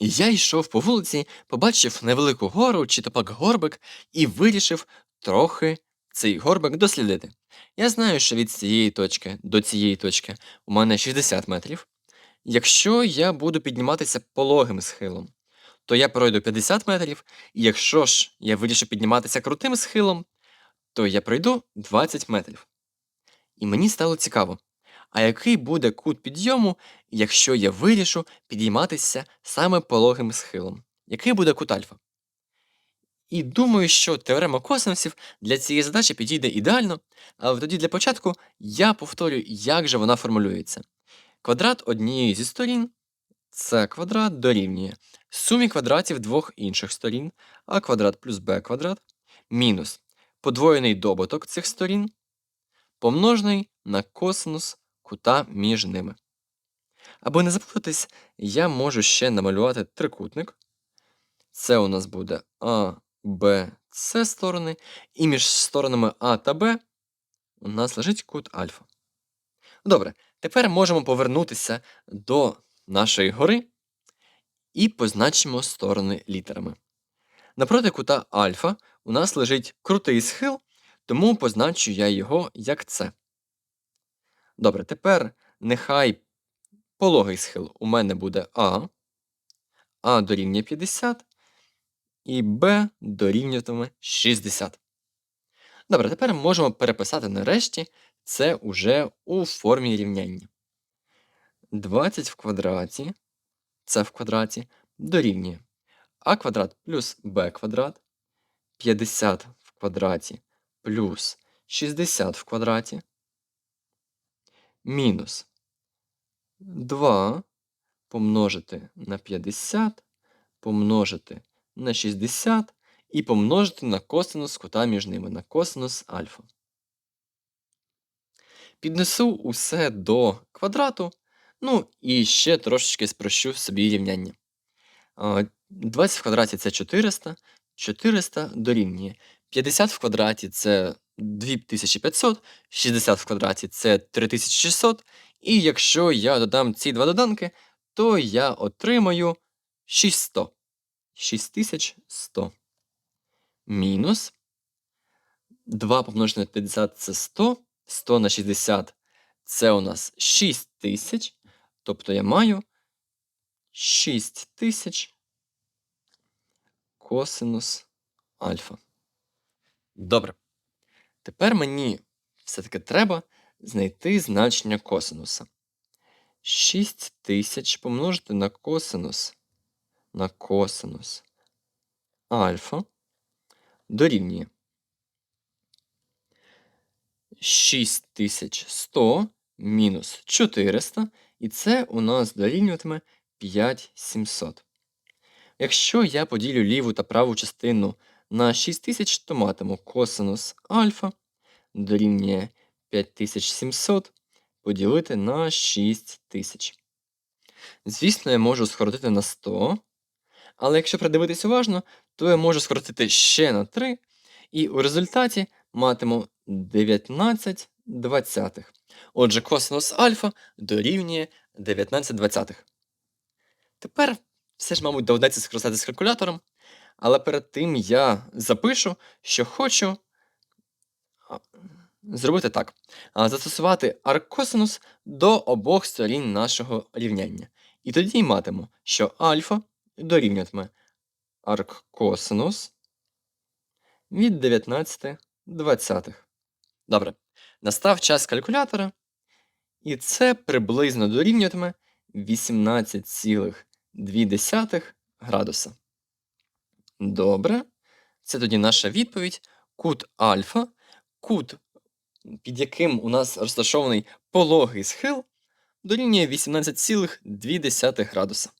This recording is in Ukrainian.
Я йшов по вулиці, побачив невелику гору чи то пак горбик і вирішив трохи цей горбик дослідити. Я знаю, що від цієї точки до цієї точки у мене 60 метрів. Якщо я буду підніматися пологим схилом, то я пройду 50 метрів, і якщо ж я вирішу підніматися крутим схилом, то я пройду 20 метрів. І мені стало цікаво, а який буде кут підйому, якщо я вирішу підійматися саме пологим схилом? Який буде кут альфа? І думаю, що теорема косинусів для цієї задачі підійде ідеально, але тоді для початку я повторю, як же вона формулюється. Квадрат однієї зі сторін це квадрат дорівнює сумі квадратів двох інших сторін, а квадрат плюс b квадрат мінус подвоєний добуток цих сторін, помножений на косинус кута між ними. Аби не заплутатись, я можу ще намалювати трикутник. Це у нас буде А, Б, С сторони, і між сторонами А та Б у нас лежить кут альфа. Добре, тепер можемо повернутися до нашої гори і позначимо сторони літерами. Напроти кута альфа у нас лежить крутий схил, тому позначу я його як С. Добре, тепер нехай пологий схил у мене буде А, А дорівнює 50 і Б дорівнюватиме 60. Добре, тепер можемо переписати нарешті це уже у формі рівняння. 20 в квадраті, це в квадраті, дорівнює а квадрат плюс b квадрат, 50 в квадраті плюс 60 в квадраті, мінус 2 помножити на 50, помножити на 60 і помножити на косинус кута між ними, на косинус альфа. Піднесу усе до квадрату, ну і ще трошечки спрощу собі рівняння. 20 в квадраті це 400, 400 дорівнює. 50 в квадраті це 2500, 60 в квадраті це 3600. І якщо я додам ці два доданки, то я отримаю 600. 6100. Мінус 2 помножити на 50 це 100. 100 на 60 це у нас 6000. Тобто я маю 6000 косинус альфа. Добре. Тепер мені все-таки треба знайти значення косинуса. 6000 помножити на косинус на косинус альфа дорівнює 6100 мінус 400, і це у нас дорівнюватиме 5700. Якщо я поділю ліву та праву частину на 6000, то матиму косинус альфа дорівнює 5700 поділити на 6000. Звісно, я можу скоротити на 100. Але якщо придивитись уважно, то я можу скоротити ще на 3, і у результаті матиму 19 двадцятих. Отже, косинус альфа дорівнює 19 двадцятих. Тепер все ж, мабуть, доведеться скористати з калькулятором, але перед тим я запишу, що хочу зробити так: застосувати арккосинус до обох сторін нашого рівняння. І тоді матиму, що альфа дорівнюватиме арккосинус від 19 двадцятих. Добре. Настав час калькулятора, і це приблизно дорівнюватиме 18,2 градуса. Добре. Це тоді наша відповідь. Кут альфа, кут, під яким у нас розташований пологий схил, дорівнює 18,2 градуса.